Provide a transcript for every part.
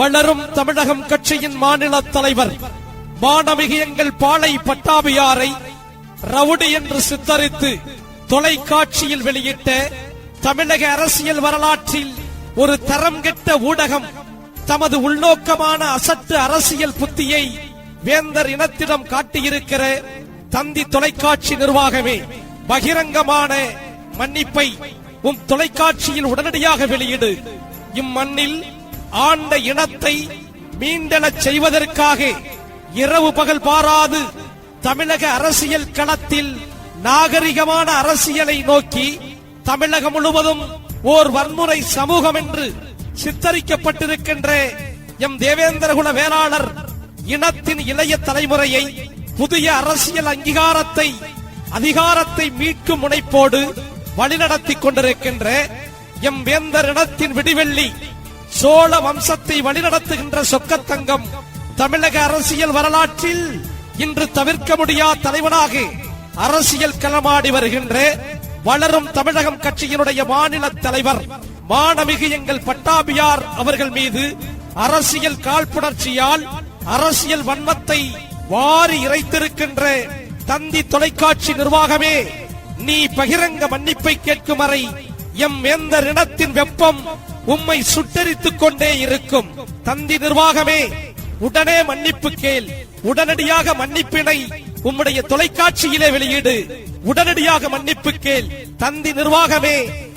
வளரும் தமிழகம் கட்சியின் மாநில தலைவர் மாணவிக எங்கள் பாளை பட்டாபியாரை ரவுடி என்று சித்தரித்து தொலைக்காட்சியில் வெளியிட்ட தமிழக அரசியல் வரலாற்றில் ஒரு தரம் கெட்ட ஊடகம் தமது உள்நோக்கமான அசட்டு அரசியல் புத்தியை வேந்தர் இனத்திடம் காட்டியிருக்கிற தந்தி தொலைக்காட்சி நிர்வாகமே பகிரங்கமான மன்னிப்பை உம் தொலைக்காட்சியில் உடனடியாக வெளியிடு. இம்மண்ணில் ஆண்ட இனத்தை மீண்டெழச் செய்வதற்காக இரவு பகல் பாராது தமிழக அரசியல் களத்தில் நாகரிகமான அரசியலை நோக்கி தமிழகம் முழுவதும் ஓர் வன்முறை சமூகம் என்று சித்தரிக்கப்பட்டிருக்கின்ற எம் தேவேந்திரகுல வேளாளர் இனத்தின் இளைய தலைமுறையை புதிய அரசியல் அங்கீகாரத்தை அதிகாரத்தை மீட்கும் முனைப்போடு வழிநடத்தி கொண்டிருக்கின்ற எம் வேந்தர் இனத்தின் விடிவெள்ளி சோழ வம்சத்தை வழிநடத்துகின்ற சொக்கத்தங்கம் தமிழக அரசியல் வரலாற்றில் இன்று தவிர்க்க முடியாத தலைவனாக அரசியல் களமாடி வருகின்ற வளரும் தமிழகம் கட்சியினுடைய மாநில தலைவர் மாணமிகு எங்கள் பட்டாபியார் அவர்கள் மீது அரசியல் காழ்ப்புணர்ச்சியால் அரசியல் வன்மத்தை வாரி இறைத்திருக்கின்ற தந்தி தொலைக்காட்சி நிர்வாகமே நீ பகிரங்க மன்னிப்பை கேட்கும் வரை எம் எந்த இனத்தின் வெப்பம் உம்மை சுட்டரித்துக் கொண்டே இருக்கும். தந்தி நிர்வாகமே உடனே மன்னிப்பு கேள். உடனடியாக மன்னிப்பினை உம்முடைய தொலைக்காட்சியிலே வெளியீடு. உடனடியாக மன்னிப்பு கேள். தந்தி நிர்வாகமே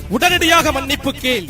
உடனடியாக மன்னிப்பு கேள்.